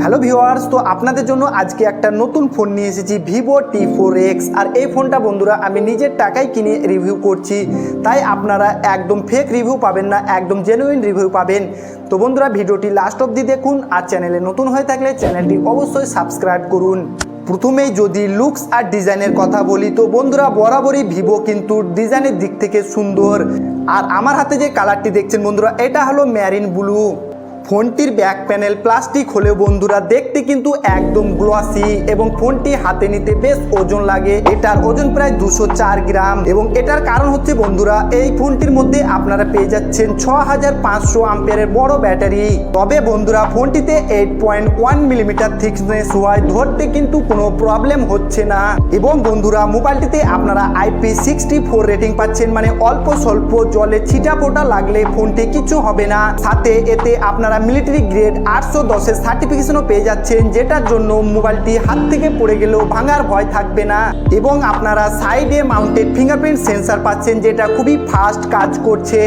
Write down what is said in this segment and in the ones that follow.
Hello viewers তো আপনাদের জন্য আজকে একটা নতুন ফোন নিয়ে এসেছি ভিভো টি ফোর এক্স আর এই ফোনটা বন্ধুরা, আমি নিজের টাকায় কিনে রিভিউ করছি। তাই আপনারা একদম ফেক রিভিউ পাবেন না, একদম জেনুইন রিভিউ পাবেন। তো বন্ধুরা, ভিডিওটি লাস্ট অবধি দেখুন, আর চ্যানেলে নতুন হয়ে থাকলে চ্যানেলটি অবশ্যই সাবস্ক্রাইব করুন। প্রথমেই যদি লুকস আর ডিজাইনের কথা বলি, তো বন্ধুরা, বরাবরই ভিভো কিন্তু ডিজাইনের দিক থেকে সুন্দর। আর আমার হাতে যে কালারটি দেখছেন বন্ধুরা, এটা হলো ম্যারিন ব্লু ফোনটির ব্যাক প্যানেল প্লাস্টিক হলেও বন্ধুরা, দেখতে কিন্তু একদম গ্লসি এবং ফোনটি হাতে নিতে বেশ ওজন লাগে। এটার ওজন প্রায় দুশো গ্রাম এবং এটার কারণ হচ্ছে বন্ধুরা, এই ফোনটির মধ্যে আপনারা পেয়ে যাচ্ছেন ছ হাজার পাঁচশো আম্পিয়ারের বড় ব্যাটারি। তবে বন্ধুরা, ফোনটিতে eight point one millimetre thickness হওয়ায় ধরতে কিন্তু কোনো প্রবলেম হচ্ছে না। এবং বন্ধুরা, মোবাইলটিতে আপনারা আইপি সিক্সটি ফোর রেটিং পাচ্ছেন মানে অল্প স্বল্প জলে ছিটা লাগলে ফোনটি কিছু হবে না। সাথে এতে আপনারা মিলিটারি গ্রেড আটশো দশের সার্টিফিকেশনও পেয়ে যাচ্ছেন, যেটার জন্য মোবাইলটি হাত থেকে পড়ে গেলেও ভাঙার ভয় থাকবে না। এবং আপনারা সাইডে মাউন্টেড ফিঙ্গারপ্রিন্ট সেন্সার পাচ্ছেন, যেটা খুবই ফাস্ট কাজ করছে।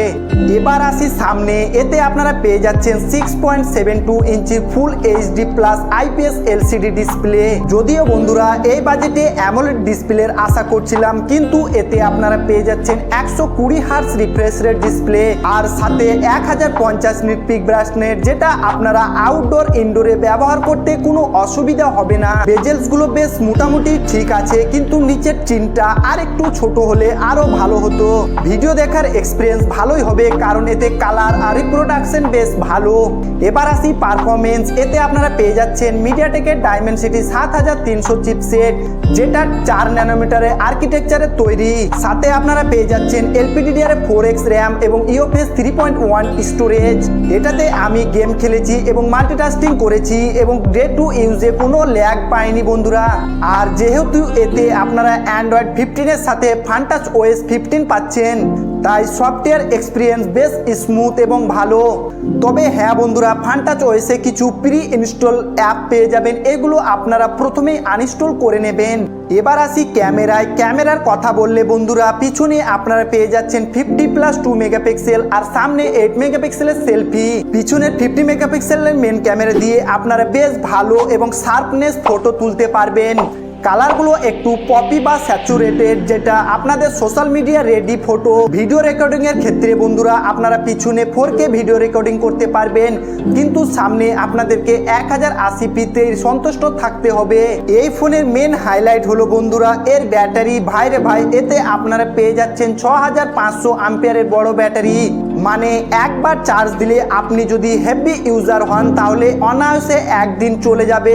এবার আসি সামনে, এতে আপনারা পেয়ে যাচ্ছেন six point seven two inch full HD plus IPS LCD display যদিও বন্ধুরা, এই বাজেটে অ্যামোলেড ডিসপ্লের আশা করছিলাম, কিন্তু এতে আপনারা পেয়ে যাচ্ছেন একশো কুড়ি হার্স রিফ্রেশ রেট ডিসপ্লে আর সাথে এক হাজার পঞ্চাশ নিট পিক ব্রাশনেট যেটা আপনারা আউটডোর ইনডোরে ব্যবহার করতে কোনো অসুবিধা হবে না। বেজেলসগুলো বেশ মোটামুটি ঠিক আছে, কিন্তু নিচের চিনটা আর একটু ছোট হলে আরও ভালো হতো। ভিডিও দেখার এক্সপিরিয়েন্স ভালোই হবে, কারণ এতে কালার আর রিপ্রোডাকশন বেশ ভালো। এবার আসি পারফরমেন্স এতে আপনারা পেয়ে যাচ্ছেন মিডিয়াটেকের ডায়মেনসিটি সাত হাজার তিনশো চিপসেট যেটা চার ন্যানোমিটারের আর্কিটেকচারে তৈরি। সাথে আপনারা পেয়ে যাচ্ছেন এলপিডিডিআর ফোর এক্স র্যাম এবং IOPS three point one storage এটাতে আমি গেম খেলেছি এবং মাল্টিটাস্কিং করেছি এবং ডে টু ইউজে কোনো ল্যাগ পাইনি বন্ধুরা। আর যেহেতু এতে আপনারা অ্যান্ড্রয়েড ফিফটিনের সাথে ফান্টাস ওয়েস ফিফটিন পাচ্ছেন তাই সফটওয়্যার এক্সপিরিয়েন্স বেশ স্মুথ এবং ভালো। তবে হ্যাঁ বন্ধুরা ফান্টাচ ওএসে কিছু প্রি ইনস্টল অ্যাপ পেয়ে যাবেন। এগুলো আপনারা প্রথমেই আনইনস্টল করে নেবেন। এবার আসি ক্যামেরায়। ক্যামেরার কথা বললে বন্ধুরা, পিছনে আপনারা পেয়ে যাচ্ছেন ফিফটি প্লাস টু মেগাপিক্সেল আর সামনে এইট মেগাপিক্সেলের সেলফি পিছনের ফিফটি মেগাপিক্সেলের মেন ক্যামেরা দিয়ে আপনারা বেশ ভালো এবং শার্পনেস ফটো তুলতে পারবেন। কালারগুলো একটু পপি বা স্যাচুরেটেড যেটা আপনাদের social media ready photo video recording এর ক্ষেত্রে বন্ধুরা, আপনারা পিছনে ফোর কে ভিডিও রেকর্ডিং করতে পারবেন। কিন্তু সামনে আপনাদেরকে এক হাজার আশি পিতে সন্তুষ্ট থাকতে হবে। এই ফোনের মেন হাইলাইট হলো বন্ধুরা, এর ব্যাটারি। ভাইরে ভাই, এতে আপনারা পেয়ে যাচ্ছেন ছ হাজার পাঁচশো আম্পিয়ারের বড় ব্যাটারি। মানে একবার চার্জ দিলে আপনি যদি হেভি ইউজার হন, তাহলে অনায়াসে একদিন চলে যাবে।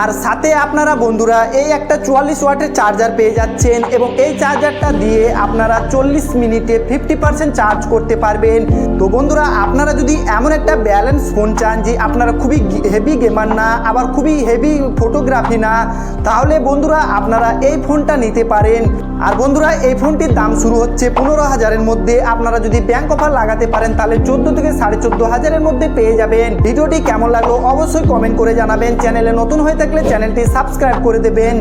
আর সাথে আপনারা বন্ধুরা, এই একটা চুয়াল্লিশ ওয়াটের চার্জার পেয়ে যাচ্ছেন এবং এই চার্জারটা দিয়ে আপনারা চল্লিশ মিনিটে ফিফটি পার্সেন্ট চার্জ করতে পারবেন। তো বন্ধুরা, আপনারা যদি এমন একটা ব্যালেন্স ফোন চান যে আপনারা খুবই হেভি গেমার না, আবার খুবই হেভি ফটোগ্রাফি না, তাহলে বন্ধুরা, আপনারা এই ফোনটা নিতে পারেন। আর বন্ধুরা, এই ফোনটির দাম শুরু হচ্ছে পনেরো হাজারের মধ্যে। আপনারা যদি ব্যাংক অফার লাগাতে পারেন, তাহলে চোদ্দ থেকে সাড়ে চোদ্দ হাজারের মধ্যে পেয়ে যাবেন। ভিডিওটি কেমন লাগল অবশ্যই কমেন্ট করে জানাবেন। চ্যানেলে নতুন হয়ে থাকলে চ্যানেলটি সাবস্ক্রাইব করে দেবেন।